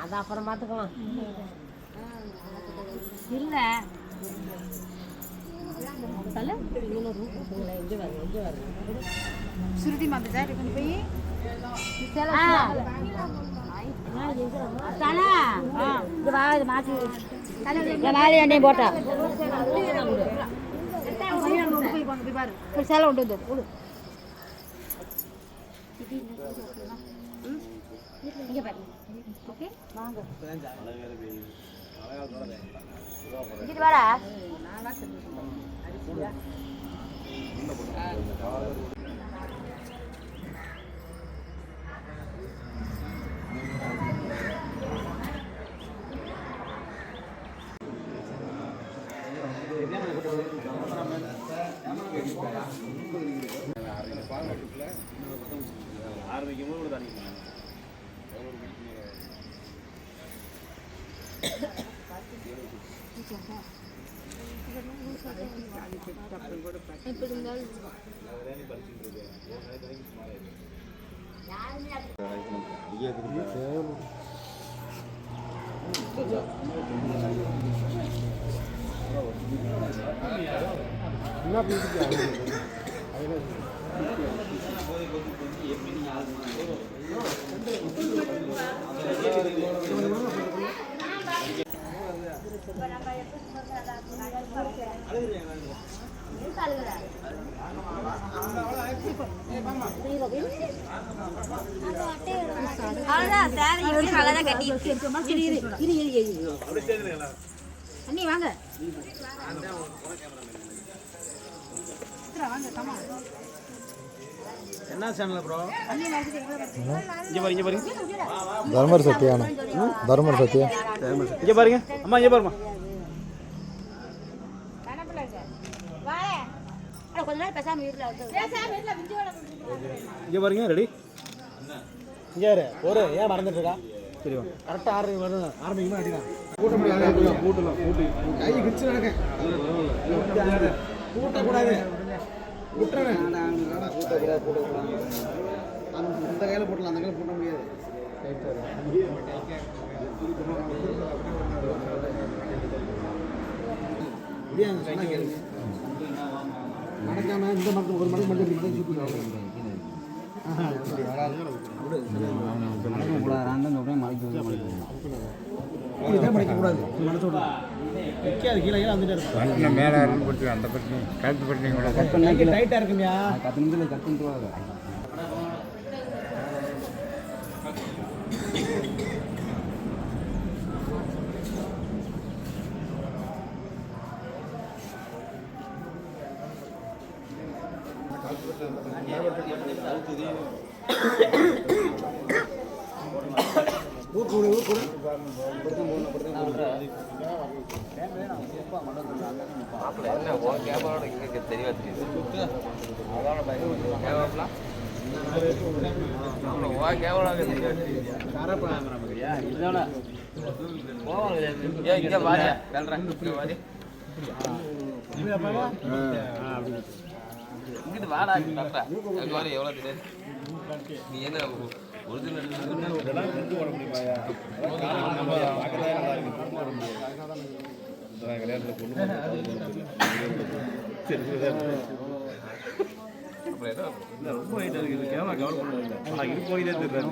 அது அப்புறம் பார்த்துக்கலாம் இல்ல சுருட்டி மாத்து. சார் கொண்டு போய் போட்டா. சேலை கொண்டு வந்து விடு இங்க பாரு. ஓகே? வாங்க. வாடா. ஆரம்பிக்கும் போது கூட தண்ணி என்ன அவ்வளோதான் சார் இவரு நல்லா தான் கட்டி அண்ணி வாங்க வாங்க கம்மா என்ன சேனல் ப்ரோ இங்க பாருங்க இங்க பாருங்க. தர்மர் சத்தியான தர்மர் சத்தியா இங்க பாருங்க. அம்மா இங்க பாருமா இங்க பாருங்க ரெடி இங்க ஒரு ஏன் மறந்துட்டு இருக்கா? சரி கரெக்டாக ஆறு வரும். ஆரம்பிக்குமா அடிக்கலாம் கூட்ட முடியாது கூட்டலாம் கூட்டி கை கிச்சு நடக்க. கூட்டக்கூடாது கூட்டுறேன் கூட்டக்கூடாது கூட்டக்கூடாது. அந்த கையில் போட்டலாம் அந்த கையில் போட்ட முடியாது. நடக்காம இந்த மரத்து ஒரு மடங்கு மட்டும் மடங்கு சுற்றி மடிக்கக்கூடாது மனசோட நிற்காது கீழே கீழே வந்துட்டே இருக்கும். மேலே பிடிச்சி அந்த பிரச்சனை கழுத்து பிரச்சனை கூட டைட்டாக ஊர் கூட ஊர் கூட. என்ன உன் கேமராவோட இங்கே தெளிவாக தெரியுது அதோட பயன் கேமராலாம் உன் கேமரா தெளிவாக தெரியுது இதோட ஏன் இங்கே வாரியா சொல்கிறேன் இங்கே வாரி இங்கிட்டு வாடா டாக்டரா எனக்கு வாரி எவ்வளோ தெரியாது நீ என்ன ஒரிஜினல் ரொம்ப ஹைட்டாக இருக்குது. கேமரா கவர் பண்ணல இது போயிட்டே தெரியாது